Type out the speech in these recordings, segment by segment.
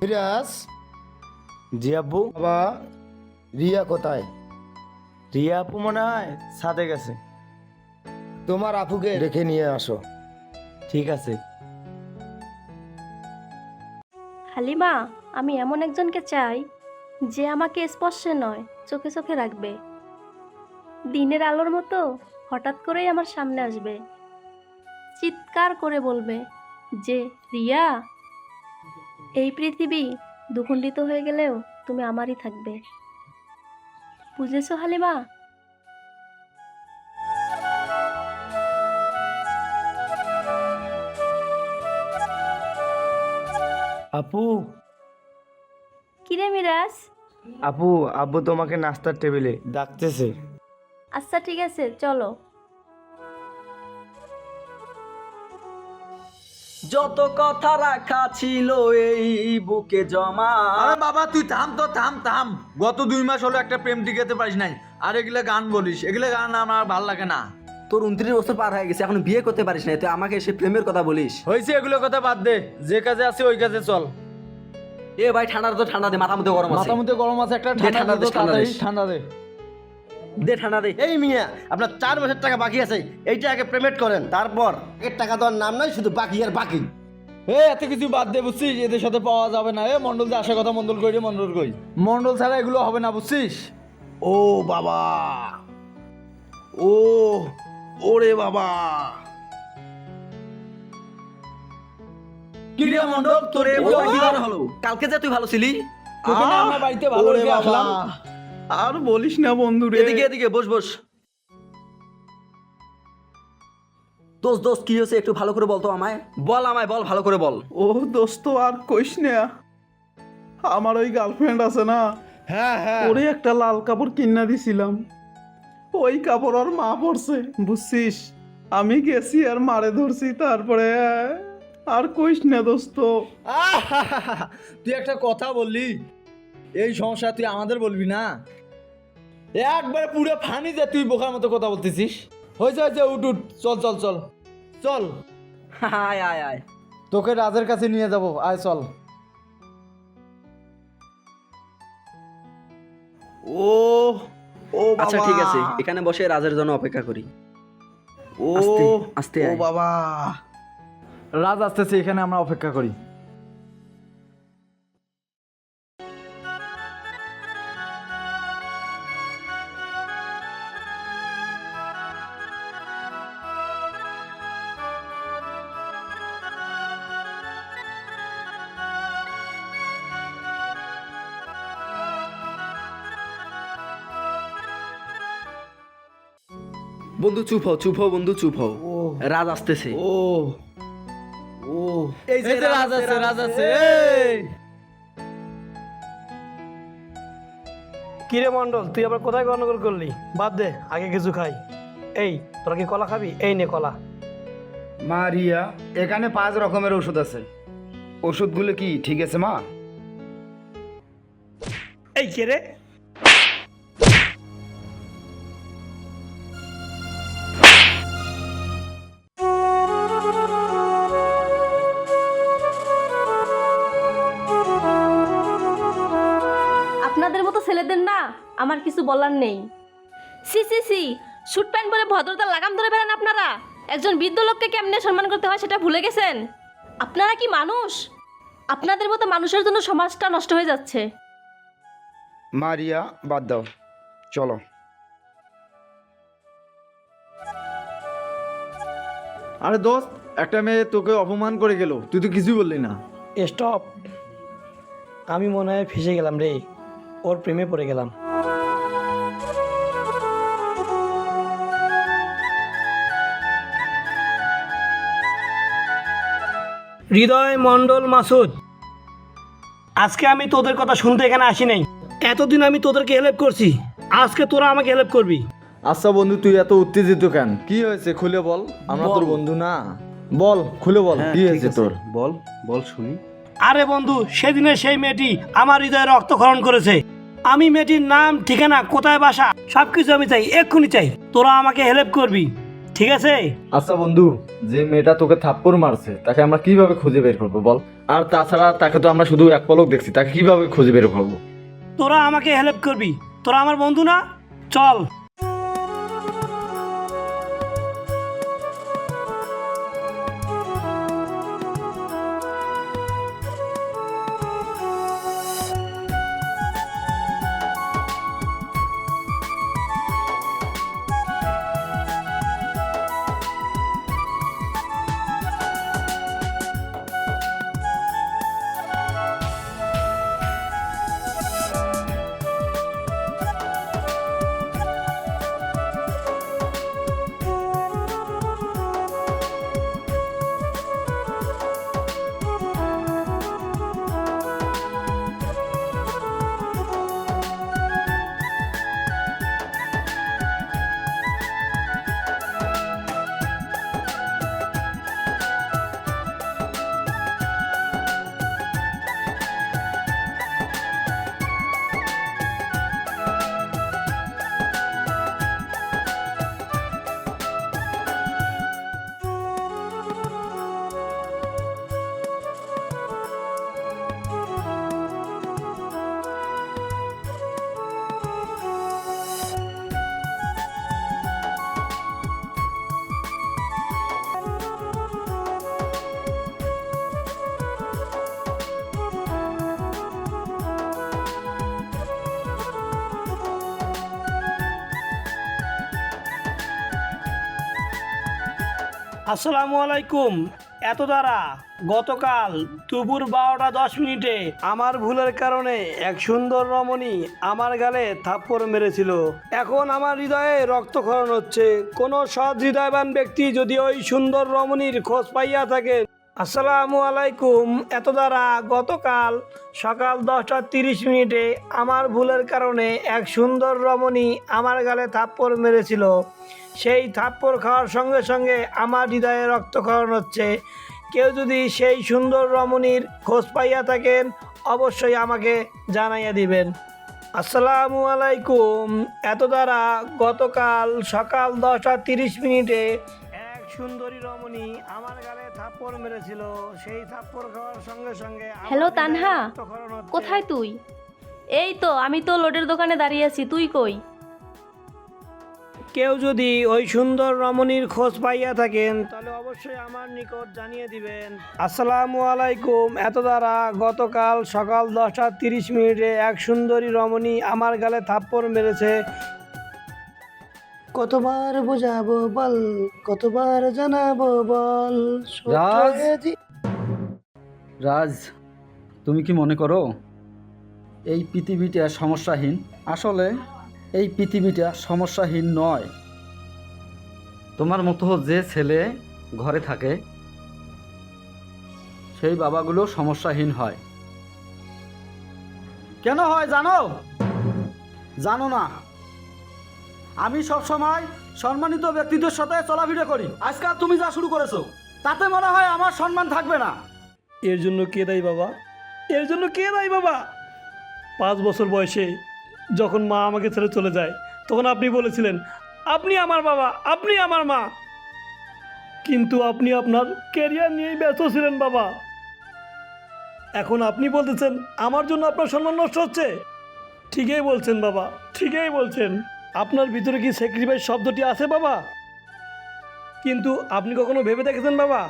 ফিরাজ? জি আব্বু। বাবা রিয়া কোথায়? রিয়া আপু মনে হয় সাথে গেছে। তোমার আপুকে রেখে নিয়ে আসো। ঠিক আছে। হালিমা আমি এমন একজনকে চাই যে আমাকে স্পর্শে নয় চোখে চোখে রাখবে। দিনের আলোর মতো হঠাৎ করেই আমার সামনে আসবে। চিৎকার করে বলবে যে রিয়া এই পৃথিবী দুখণ্ডিত হয়ে গেলেও তুমি আমারই থাকবে। বুঝেছ হালিমা? আপু। কিরে মিরাজ? আপু আব্বু তোমাকে নাস্তার টেবিলে ডাকতেছে। আচ্ছা ঠিক আছে চলো। যত কথা রাখা ছিল এই বুকে জমা। আরে বাবা তুই থাম তো থাম থাম। গত দুই মাস হলো একটা প্রেম টিকাতে পারিস নাই। আর এগুলা গান বলিস এগুলা গান আমার ভালো লাগে না। তোর উনত্রিশ বছর পার হয়ে গেছে এখন বিয়ে করতে পারিস না তুই আমাকে সে প্রেমের কথা বলিস। হয়েছে এগুলো কথা বাদ দে যে কাজে আছে ওই কাজে চল। এ ভাই ঠান্ডা তো ঠান্ডা দে মাথা মধ্যে গরম আছে। মাথা মধ্যে গরম আছে একটা ঠান্ডা দে, ঠান্ডা দে। দে ঠান্ডা দে। এই মিয়া আপনার চার মাসের টাকা বাকি আছে এইটা আগে পেমেন্ট করেন তারপর এর টাকা দেওয়ার নাম নাই শুধু বাকি আর বাকি। এ এত কিছু বাদ দে বুঝছিস? এদের সাথে পাওয়া যাবে না। এ মন্ডল যে আসার কথা মন্ডল কই রে মন্ডল কই? মন্ডল ছাড়া এগুলো হবে না বুঝছিস? ও বাবা। ও ওরে বাবা। কি রে মন্ডল তোর হলো? কালকে যে তুই ভালো ছিলি? তোকে আমরা বাড়িতে ভালো আসলাম। আর বলিস না বন্ধু রে এদিকে এদিকে বস বস। দোস্ত দোস্ত কি হয়েছে? একটু ভালো করে বলতো আমায়। বল আমায় বল ভালো করে বল। ও দোস্ত আর কইস না। আমার ওই গার্লফ্রেন্ড আছে না? হ্যাঁ হ্যাঁ। ওরে একটা লাল কাপড় কিনা দিছিলাম। ওই কাপড় আর মা পড়ছে বুঝছিস? আমি গেছি আর মারে ধরছি তারপরে। আর কইস না দোস্ত। তুই একটা কথা বললি। এই সমস্যা তুই আমাদের বলবি না? একবারে পুরো ফানি যে তুই বোকার মতো কথা বলতেছিস। হয়েছে হয়েছে উঠ উঠ চল চল চল চল। আয় আয় আয়। তোকে রাজের কাছে নিয়ে যাব আয় চল। ও ও আচ্ছা ঠিক আছে এখানে বসে রাজের জন্য অপেক্ষা করি। ও আস্তে, আস্তে ও বাবা। রাজ আসতেছে এখানে আমরা অপেক্ষা করি। চুপ হও চুপ হও বন্ধু চুপ হও। রাজ আসতেছে। ও। ও। এই যে রাজ আছে রাজ আছে এই! কিরে মন্ডল তুই আবার কোথায় গন্ডগোল করলি? বাদ দে আগে কিছু খাই। এই তোরা কি কলা খাবি? এই নে কলা। মা রিয়া এখানে পাঁচ রকমের ওষুধ আছে। ওষুধগুলো কি ঠিক আছে মা? এই কে রে? আপনাদের মতো ছেলেদের না আমার কিছু বলার নেই। সি সি সি শুট প্যান্ট পরে ভদ্রতা লাগাম ধরে বেড়ান আপনারা। একজন বৃদ্ধ লোককে কেমনে সম্মান করতে হয় সেটা ভুলে গেছেন? আপনারা কি মানুষ? আপনাদের মতো মানুষের জন্য সমাজটা নষ্ট হয়ে যাচ্ছে। মারিয়া বাদ দাও। চলো। আরে দোস্ত একটা মেয়ে তোকে অপমান করে গেল। তুই তো কিছুই বললি না। স্টপ। আমি মনে হয় ফেসে গেলাম রে। ওর প্রেমে পড়ে গেলাম। হৃদয় মণ্ডল মাসুদ আজকে আমি তোদের কথা শুনতে এখানে আসি নাই। এতদিন আমি তোদেরকে হেল্প করছি আজকে তোরা আমাকে হেল্প করবি। আচ্ছা বন্ধু তুই এত উত্তেজিত কেন? কি হয়েছে? খুলে বল। আমরা তোর বন্ধু না। বল খুলে বল কি হয়েছে তোর? বল বল শুনি। আরে বন্ধু সেদিনে সেই মেয়েটি আমার হৃদয়ে রক্তক্ষরণ করেছে। আমি মেয়েটির নাম ঠিকানা কোথায় বাসা সবকিছু আমি চাই এক্ষুনি চাই। তোরা আমাকে হেল্প করবি ঠিক আছে? আচ্ছা বন্ধু যে মেয়েটা তোকে থাপ্পড় মারছে তাকে আমরা কীভাবে খুঁজে বের করব বল? আর তাছাড়া তাকে তো আমরা শুধু এক পলক দেখছি তাকে কীভাবে খুঁজে বের করব? তোরা আমাকে হেল্প করবি তোরা আমার বন্ধু না? চল। আসসালামু আলাইকুম। এত দ্বারা গতকাল দুপুর বারোটা দশ মিনিটে আমার ভুলের কারণে এক সুন্দর রমণী আমার গালে থাপ্পড় মেরেছিল। এখন আমার হৃদয়ে রক্তক্ষরণ হচ্ছে। কোনো সৎ হৃদয়বান ব্যক্তি যদি ওই সুন্দর রমণীর খোঁজ পাইয়া থাকে আসসালামু আলাইকুম। এত দ্বারা গতকাল সকাল দশটা তিরিশ মিনিটে আমার ভুলের কারণে এক সুন্দর রমণী আমার গালে থাপ্পড় মেরেছিল। সেই থাপ্পড় খাওয়ার সঙ্গে সঙ্গে আমার হৃদয়ে রক্তক্ষরণ হচ্ছে। কেউ যদি সেই সুন্দর রমণীর খোঁজ পাইয়া থাকেন, অবশ্যই আমাকে জানাইয়া দিবেন। আসসালামু আলাইকুম। এত দ্বারা গতকাল সকাল দশটা তিরিশ মিনিটে সুন্দরী রমণী আমার গালে থাপ্পড় মেরেছিল। সেই থাপ্পড় খাওয়ার সঙ্গে সঙ্গে হ্যালো তানহা। কোথায় তুই? এই তো আমি তো লোডের দোকানে দাঁড়িয়ে আছি তুই কই? কেউ যদি ওই সুন্দর রমণীর খোঁজ পাইয়া থাকেন তাহলে অবশ্যই আমার নিকট জানিয়ে দিবেন। আসসালামু আলাইকুম এত দ্বারা গতকাল সকাল দশটা তিরিশ মিনিটে এক সুন্দরী রমণী আমার গালে থাপ্পড় মেরেছে। কতবার বোঝাবো বল কতবার জানাব বল? রাজ। রাজ তুমি কি মনে করো এই পৃথিবীটা সমস্যাহীন? আসলে এই পৃথিবীটা সমস্যাহীন নয়। তোমার মতো যে ছেলে ঘরে থাকে সেই বাবাগুলো সমস্যাহীন হয়। কেন হয় জানো? জানো না। আমি সব সময় সম্মানিত ব্যক্তিদের সাথে চলাফেরা করি। আজকাল তুমি যা শুরু করেছ, তাতে মনে হয় আমার সম্মান থাকবে না। এর জন্য কে দায়ী বাবা? এর জন্য কে দায়ী বাবা? পাঁচ বছর বয়সে যখন মা আমাকে ছেড়ে চলে যায়, তখন আপনি বলেছিলেন, আপনি আমার বাবা, আপনি আমার মা। কিন্তু আপনি আপনার ক্যারিয়ার নিয়েই ব্যস্ত ছিলেন বাবা। এখন আপনি বলতেছেন, আমার জন্য আপনার সম্মান নষ্ট হচ্ছে? ঠিকই বলছেন বাবা, ঠিকই বলছেন। আপনার ভিতরে কি স্যাক্রিফাইস শব্দটি আছে বাবা? কিন্তু আপনি কখনো ভেবে দেখেছেন বাবা?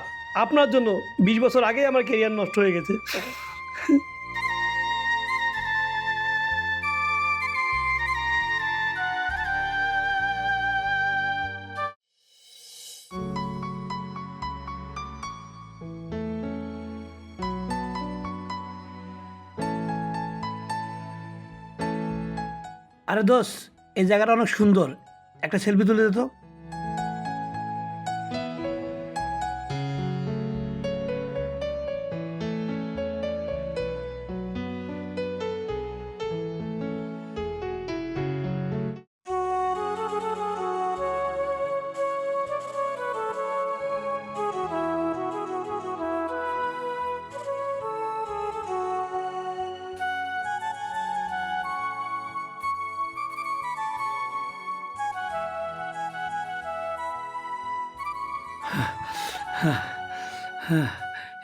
আপনার জন্য বিশ বছর আগেই আমার কেরিয়ার নষ্ট হয়ে গেছে। আরে দোষ এই জায়গাটা অনেক সুন্দর। একটা সেলফি তুলে দে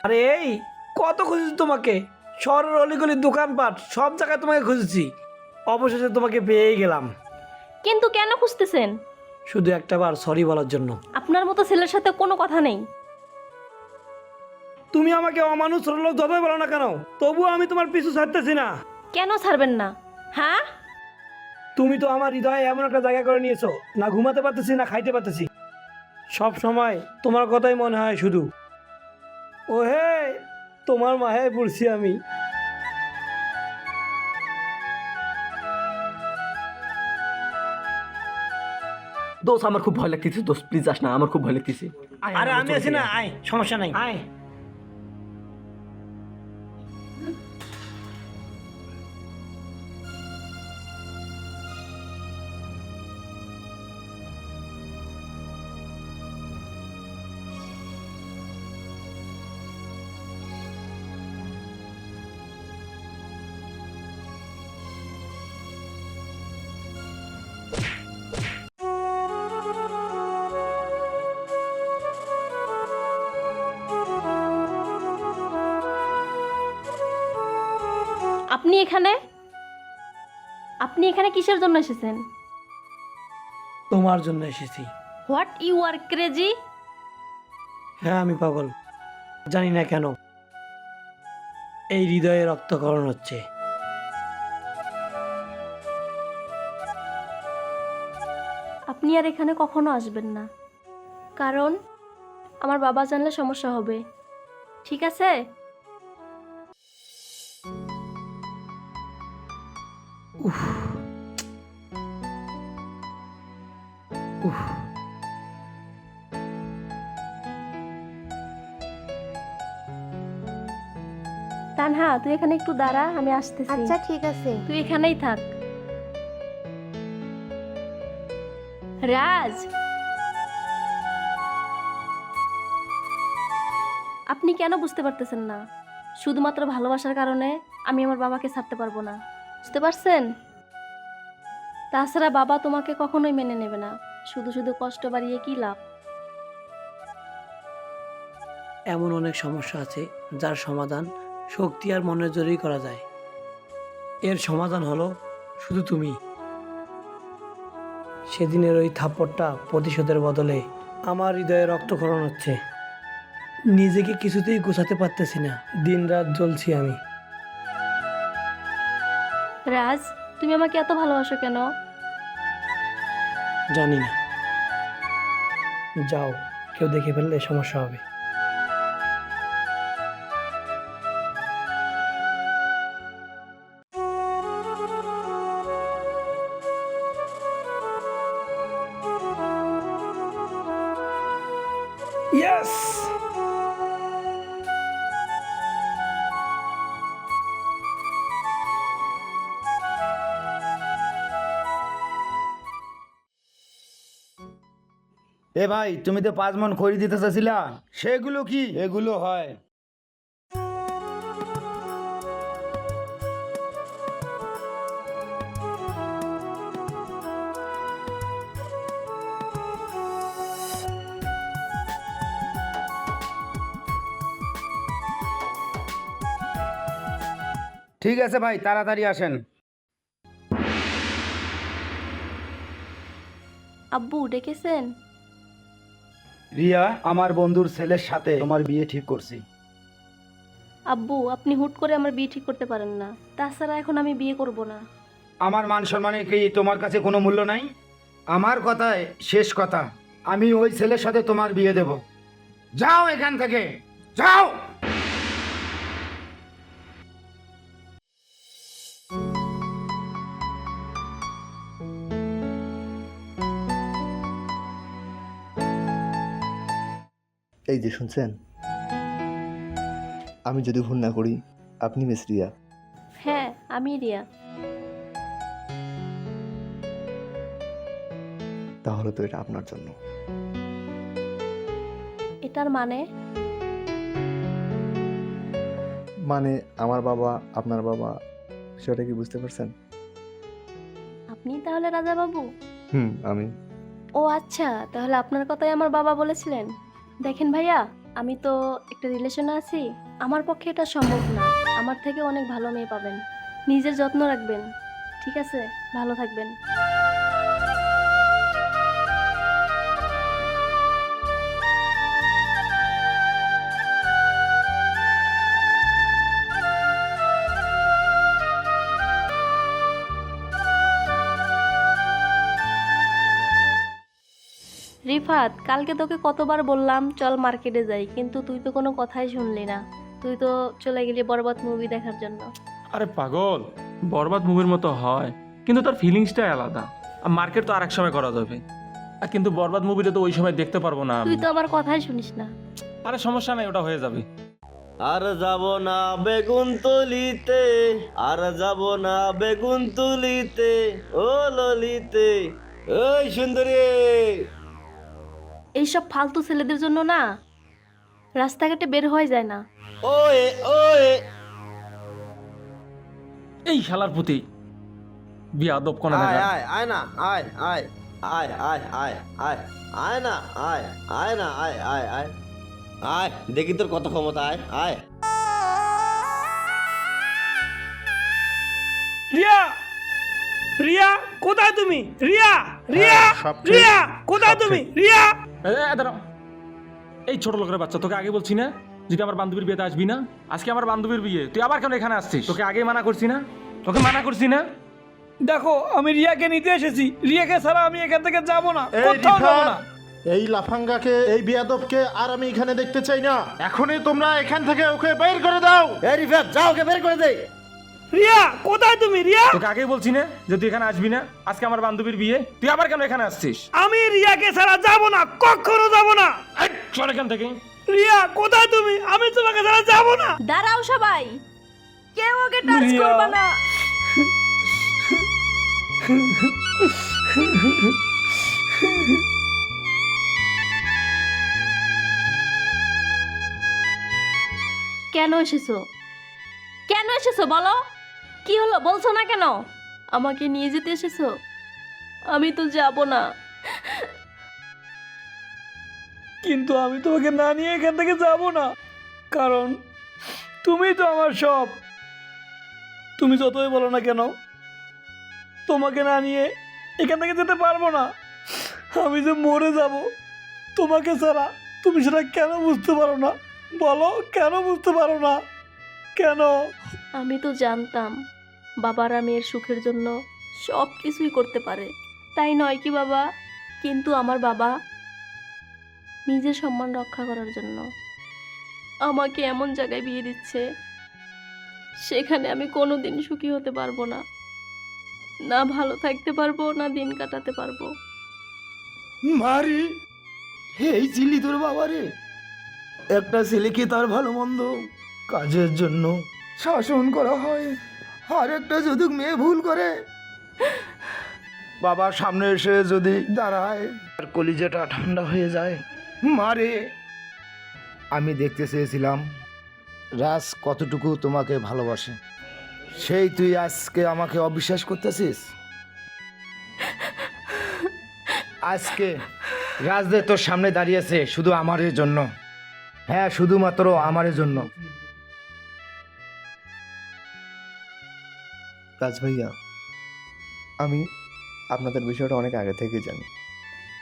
আরে এই কত খুঁজেছি তোমাকে? শহরের অলিগলির দোকানপাট সব জায়গায় তোমাকে খুঁজেছি। অবশেষে তোমাকে পেয়েই গেলাম। কিন্তু কেন খুঁজতেছেন? শুধু একটা বার সরি বলার জন্য। আপনার মতো ছেলের সাথে কোনো কথা নেই। তুমি আমাকে অমানুষ লোক যতই বলো না কেন? তবুও আমি তোমার পিছু ছাড়তেছি না। কেন ছাড়বেন না? হ্যাঁ? তুমি তো আমার হৃদয়ে এমন একটা জায়গা করে নিয়েছো। না ঘুমাতে পারতেছি না খাইতে পারতেছি। সব সময় তোমার কথাই মনে হয় শুধু। ও হে তোমার মাহে পড়ছি আমি। দোষ আমার খুব ভয় লাগতেছে দোষ প্লিজ আস না আমার খুব ভয় লাগতেছে। আরে আমি আছি না আয় সমস্যা নাই। আয়। আপনি এখানে? আপনি এখানে কিসের জন্য এসেছেন? তোমার জন্য এসেছি। হোয়াট ইউ আর ক্রেজি হ্যাঁ আমি পাগল। জানি না কেন। এই হৃদয়ে রক্তকরণ হচ্ছে। আপনি আর এখানে কখনো আসবেন না। কারণ আমার বাবা জানলে সমস্যা হবে। ঠিক আছে? তুই এখানে একটু দাঁড়া আমি আসতেছি। আচ্ছা ঠিক আছে। তুই এখানেই থাক। রাজ! আপনি কেন বুঝতে পারতেছেন না? শুধুমাত্র ভালোবাসার কারণে আমি আমার বাবাকে ছাড়তে পারব না। বুঝতে পারছেন? তাছাড়া বাবা তোমাকে কখনোই মেনে নেবে না। শুধু শুধু কষ্ট বাড়িয়ে কি লাভ? এমন অনেক সমস্যা আছে যার সমাধান শক্তি আর মনের জোরেই করা যায়। এর সমাধান হলো শুধু তুমি। সেদিনের ওই থাপ্পড়টা প্রতিশোধের বদলে আমার হৃদয়ে রক্তক্ষরণ হচ্ছে। নিজেকে কিছুতেই গোছাতে পারতেছি না। দিন রাত জ্বলছি আমি। রাজ তুমি আমাকে এত ভালোবাসো কেন? জানি না। যাও কেউ দেখে ফেললে সমস্যা হবে। এ ভাই তুমি তো পাঁচ মন খড়ি দিতে চাইছিলা। সেগুলো কি? এগুলো হয়। ঠিক আছে ভাই তাড়াতাড়ি আসেন। আব্বু ডেকেছেন? রিয়া আমার বন্ধুর ছেলের সাথে তোমার বিয়ে ঠিক করছি। আব্বু আপনি হুট করে আমার বিয়ে ঠিক করতে পারেন না। তাছাড়া এখন আমি বিয়ে করব না। আমার মান সম্মানে কি তোমার কাছে কোনো মূল্য নাই? আমার কথায় শেষ কথা আমি ওই ছেলের সাথে তোমার বিয়ে দেব। যাও এখান থেকে যাও! এই যে শুনছেন? আমি যদি ভুল না করি আপনি মিস রিয়া। হ্যাঁ আমি রিয়া। তাহলে তো এটা আপনার জন্য। এটার মানে? মানে আমার বাবা আপনার বাবা সেটা কি বুঝতে পারছেন? আপনি তাহলে রাজা বাবু হুম আমি। ও আচ্ছা তাহলে আপনার কথাই আমার বাবা বলেছিলেন। দেখেন ভাইয়া, আমি তো একটা রিলেশনে আছি। আমার পক্ষে এটা সম্ভব না। আমার থেকে অনেক ভালো মেয়ে পাবেন। নিজের যত্ন রাখবেন। ঠিক আছে? ভালো থাকবেন। রিফাত কালকে তোকে কতবার বললাম চল মার্কেটে যাই কিন্তু তুই তো কোনো কথাই শুনলি না। তুই তো চলে গেলি বরবাদ মুভি দেখার জন্য। আরে পাগল বরবাদ মুভির মতো হয় কিন্তু তার ফিলিংসটাই আলাদা। আর মার্কেট তো আরেক সময় করা যাবে। আর কিন্তু বরবাদ মুভিটা তো ওই সময় দেখতে পারব না তুই তো আমার কথাই শুনিস না। আরে সমস্যা নাই ওটা হয়ে যাবে। আর যাব না বেগুন তুলিতে আর যাব না বেগুন তুলিতে ও ললিতে ওই সুন্দরী। এইসব ফালতু ছেলেদের জন্য না রাস্তাঘাটে বের হয়ে যায় না। ওয়ে ওয়ে। এই শালার প্রতি বিয়া দপ কোনা আয় দেখা আয় আয় না আয় আয় আয় আয় আয় আয় আয় না আয় আয় না আয় আয় আয়। আয় দেখি তোর কত ক্ষমতা আয় আয়। রিয়া রিয়া কোথায় তুমি? রিয়া রিয়া সব রিয়া কোথায় তুমি? রিয়া দাঁড়াও। এই ছোট লোকের বাচ্চা তোকে আগে বলছি না যদি আমার বান্ধবীর বিয়েতে আসবি না? আজকে আমার বান্ধবীর বিয়ে। তুই আবার কেন এখানে আসছিস? তোকে আগে মানা করছি না? তোকে মানা করছি না? দেখো আমি রিয়াকে নিতে এসেছি। রিয়াকে ছাড়া আমি এখান থেকে যাব না এই কোথাও যাব না। এই লাফাঙ্গাকে এই বিয়াদবকে আর আমি এখানে দেখতে চাই না। এখনই তোমরা এখান থেকে ওকে বের করে দাও। এই রিফাত যাও ওকে বের করে দে। রিয়া কোথায় তুমি রিয়া? তোকে আগেই বলছি না যে তুই এখানে আসবি না? আজকে আমার বান্ধবীর বিয়ে। তুই আবার কেন এখানে আসছিস? আমি রিয়াকে ছাড়া যাব না কখনো যাব না। এই, চল এখান থেকে। রিয়া কোথায় তুমি? আমি তোমাকে ছাড়া যাব না। দাঁড়াও সবাই। কেউ ওকে টাচ রিয়া। করবে না। কেন এসেছ? কেন এসেছ বলো? কি হলো? বলছো না কেন? আমাকে নিয়ে যেতে এসেছ? আমি তো যাব না। কিন্তু আমি তোমাকে না নিয়ে এখান থেকে যাব না। কারণ তুমি তো আমার সব। তুমি যতই বলো না কেন, তোমাকে না নিয়ে এখান থেকে যেতে পারব না। আমি যে মরে যাব, তোমাকে ছাড়া তুমি সেটা কেন বুঝতে পারো না? বলো, কেন বুঝতে পারো না? কেন? আমি তো জানতাম বাবারা মেয়ের সুখের জন্য সব কিছুই করতে পারে। তাই নয় কি বাবা? কিন্তু আমার বাবা নিজের সম্মান রক্ষা করার জন্য আমাকে এমন জায়গায় বিয়ে দিচ্ছে সেখানে আমি কোনো দিন সুখী হতে পারব না। না ভালো থাকতে পারব না দিন কাটাতে পারব। মারি এই চিলি তোর বাবারে। একটা ছেলেকে তার ভালো মন্দ? কাজের জন্য শাসন করা হয়। আর একটা যদি মেয়ে ভুল করে, বাবার সামনে এসে যদি দাঁড়ায়, আর কলিজাটা ঠান্ডা হয়ে যায়, মারে। আমি দেখতে চেয়েছিলাম, রাজ কতটুকু তোমাকে ভালোবাসে। সেই তুই আজকে আমাকে অবিশ্বাস করতেছিস? আজকে রাজদের তোর সামনে দাঁড়িয়েছে শুধু আমারের জন্য। হ্যাঁ শুধুমাত্র আমারের জন্য। রাজ ভাইয়া, আমি আপনাদের বিষয়টা অনেক আগে থেকেই জানি।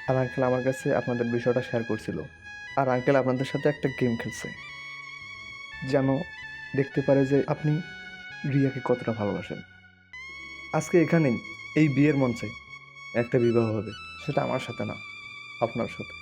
আর আঙ্কেল আমার কাছে আপনাদের বিষয়টা শেয়ার করছিল। আর আঙ্কেল আপনাদের সাথে একটা গেম খেলছে। যেন দেখতে পারে যে আপনি রিয়াকে কতটা ভালোবাসেন। আজকে এখানেই এই বিয়ের মঞ্চে একটা বিবাহ হবে। সেটা আমার সাথে না, আপনার সাথে।